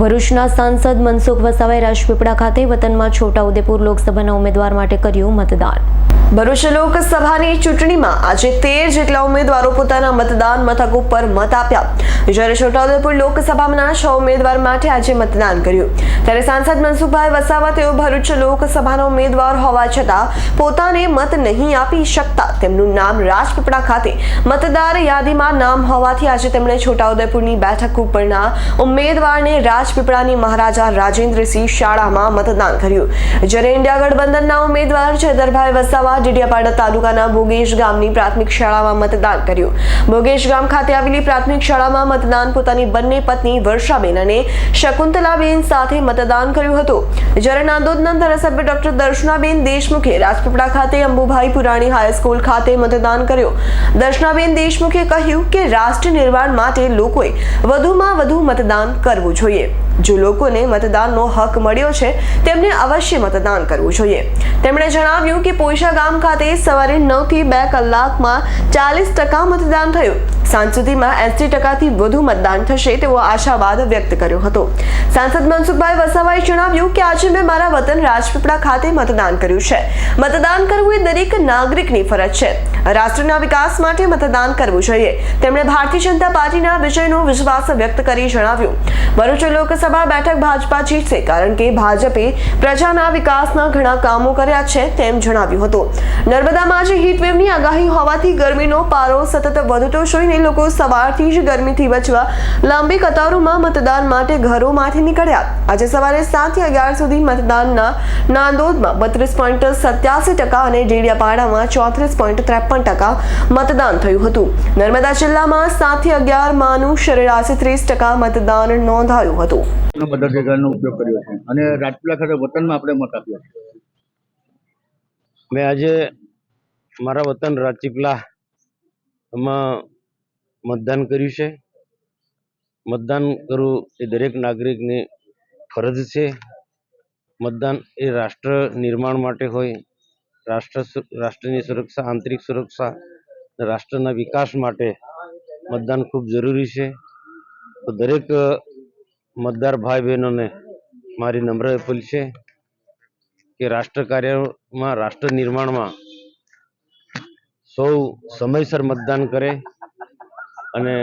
ભરૂચના સાંસદ મનસુખ વસાવાએ રાજપીપળા ખાતે વતનમાં છોટાઉદેપુર લોકસભાના ઉમેદવાર માટે કર્યું મતદાન. ભરૂચ લોકસભાની ચૂંટણીમાં આજે તેર જેટલા ઉમેદવારો પોતાના મતદાન મથક ઉપર મત આપ્યા. જ્યારે છોટાઉદેપુર લોકસભાના છ ઉમેદવાર માટે આજે મતદાન કર્યું. ત્યારે સાંસદ મનસુખભાઈ વસાવા તેઓ ભરૂચ લોકસભાના ઉમેદવાર હોવા છતાં પોતાને મત નહીં આપી શકતા. તેમનું નામ રાજપીપળા ખાતે મતદાર યાદીમાં નામ હોવાથી આજે તેમણે છોટાઉદેપુરની બેઠક ઉપરના ઉમેદવારને રાજપીપળાની મહારાજા રાજેન્દ્રસિંહ શાળામાં મતદાન કર્યું. જ્યારે ઇન્ડિયા ગઠબંધનના ઉમેદવાર છેદરભાઈ વસાવા ડીડિયાપાડા તાલુકાના બોગેશ ગામની પ્રાથમિક શાળામાં મતદાન કર્યું. બોગેશ ગામ ખાતે આવેલી પ્રાથમિક શાળામાં મતદાન પોતાની બંને પત્ની વર્ષાબેન અને શકુંતલાબેન સાથે મતદાન કર્યું હતું. જ્યારે નાંદોદના ધારાસભ્ય ડોક્ટર દર્શનાબેન દેશમુખે રાજપીપળા ખાતે અંબુભાઈ પુરાણી હાઈસ્કૂલ ખાતે મતદાન કર્યું. દર્શનાબેન દેશમુખે કહ્યું કે રાષ્ટ્ર નિર્માણ માટે લોકોએ વધુમાં વધુ મતદાન કરવું જોઈએ. જો લોકોને મતદાનનો હક મળ્યો છે, તેમને અવશ્ય મતદાન કરવું જોઈએ. તેમણે જણાવ્યું કે પોઈશા ગામ ખાતે સવારે નવથી બે કલાકમાં ચાલીસ ટકા મતદાન થયું. સાંજ સુધીમાં એસી ટકાથી વધુ મતદાન થશે તેવો આશાવાદ વ્યક્ત કર્યો હતો. સાંસદ મનસુખભાઈ વસાવાએ જણાવ્યું કે આજે મેં મારા વતન રાજપીપળા ખાતે મતદાન કર્યું છે. મતદાન કરવું એ દરેક નાગરિકની ફરજ છે. રાષ્ટ્રના વિકાસ માટે મતદાન કરવું જોઈએ. તેમણે ભારતીય જનતા પાર્ટીના વિજયનો વિશ્વાસ વ્યક્ત કરી જણાવ્યું. ભરૂચ લોકસભા બેઠક ભાજપા જીતશે કારણ કે ભાજપે પ્રજાના વિકાસના ઘણા કામો કર્યા છે તેમ જણાવ્યું હતું. નર્મદામાં આજે હીટવેવની આગાહી હોવાથી ગરમીનો પારો સતત વધતો જોઈને લોકો સવારથી જ ગરમીથી બચવા લાંબી કતારોમાં મતદાન માટે ઘરોમાંથી નીકળ્યા. આજે સવારે સાતથી અગિયાર સુધી મતદાનના નાંદોદમાં બત્રીસ પોઈન્ટ સત્યાસી ટકા અને ડેડિયાપાડામાં ચોત્રીસ પોઈન્ટ ત્રેપન ટકા મતદાન થયું હતું. નર્મદા જિલ્લામાં સાતથી અગિયારમાંનું સરેરાશ ત્રીસ ટકા મતદાન નોંધાયું હતું. નો મતાધિકારનો ઉપયોગ કર્યો છે અને રાજપીપળા ખાતે વતનમાં આપણે મત આપ્યો મેં આજે મારા વતન રાજપીપળા માં મતદાન કર્યું છે. મતદાન કરવું એ દરેક નાગરિકની ફરજ છે. મતદાન એ રાષ્ટ્ર નિર્માણ માટે હોય, રાષ્ટ્ર રાષ્ટ્રની સુરક્ષા, આંતરિક સુરક્ષા રાષ્ટ્રના વિકાસ માટે મતદાન ખૂબ જરૂરી છે. તો દરેક મતદાર ભાઈ બહેનોને મારી નમ્ર અપીલ છે કે રાષ્ટ્ર કાર્યમાં, રાષ્ટ્ર નિર્માણમાં સૌ સમયસર મતદાન કરે. અને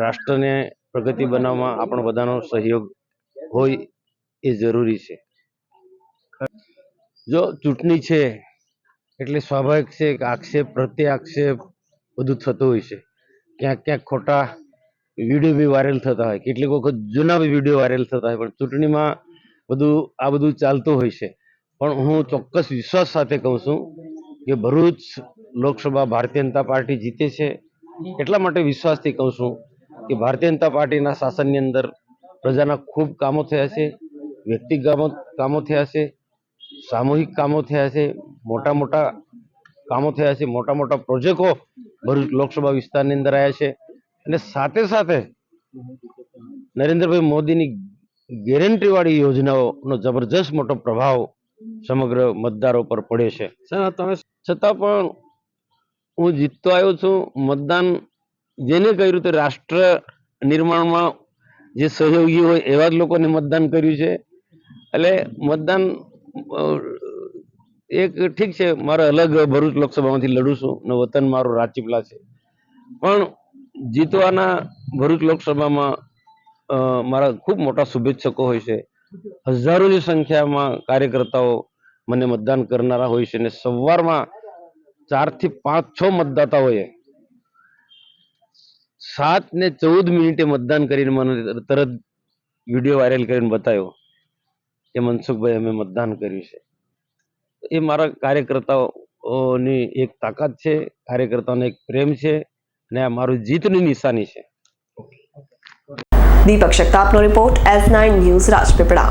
રાષ્ટ્રને પ્રગતિ બનાવવામાં આપણો બધાનો સહયોગ હોય એ જરૂરી છે. જો ચૂંટણી છે, એટલે સ્વાભાવિક છે કે આક્ષેપ પ્રત્યે આક્ષેપ બધું થતું હોય છે. ક્યાંક ક્યાંક ખોટા વીડિયો બી વાયરલ થતા હોય, કેટલીક વખત જૂના બી વીડિયો વાયરલ થતા હોય, પણ ચૂંટણીમાં બધું, આ બધું ચાલતું હોય છે. પણ હું ચોક્કસ વિશ્વાસ સાથે કહું છું કે ભરૂચ લોકસભા ભારતીય જનતા પાર્ટી જીતે છે એટલા માટે વિશ્વાસથી કહું છું કે ભારતીય જનતા પાર્ટીના શાસનની અંદર પ્રજાના ખૂબ કામો થયા છે વ્યક્તિગત કામો થયા છે સામૂહિક કામો થયા છે મોટા મોટા કામો થયા છે મોટા મોટા પ્રોજેક્ટો ભરૂચ લોકસભા વિસ્તારની અંદર આવ્યા છે અને સાથે સાથે નરેન્દ્રભાઈ મોદીની ગેરંટી વાળી યોજનાઓનો જબરજસ્ત મોટો પ્રભાવ સમગ્ર મતદારો પર પડ્યો છે. તમે છતાં પણ હું જીતતો આવ્યો છું. મતદાન જેને કર્યું તે રાષ્ટ્ર નિર્માણમાં જે સહયોગી હોય એવા જ લોકોને મતદાન કર્યું છે. એટલે મતદાન એક ઠીક છે, મારે અલગ ભરૂચ લોકસભામાંથી લડું છું ને વતન મારું રાજપીપળા છે. પણ જીતવાના ભરૂચ લોકસભામાં મારા ખૂબ મોટા શુભેચ્છકો હોય છે. હજારોની સંખ્યામાં કાર્યકર્તાઓ મને મતદાન કરનારા હોય છે અને સવારમાં ચારથી પાંચ, છ મતદાતાઓએ સાત ને ચૌદ મિનિટે મતદાન કરીને મને તરત વીડિયો વાયરલ કરીને બતાવ્યો કે મનસુખભાઈ અમે મતદાન કર્યું છે. એ મારા કાર્યકર્તાઓની એક તાકાત છે, કાર્યકર્તાઓનો એક પ્રેમ છે અને આ મારું જીતની નિશાની છે. Deepak શક્તાપનો report S nine news Rajpipla.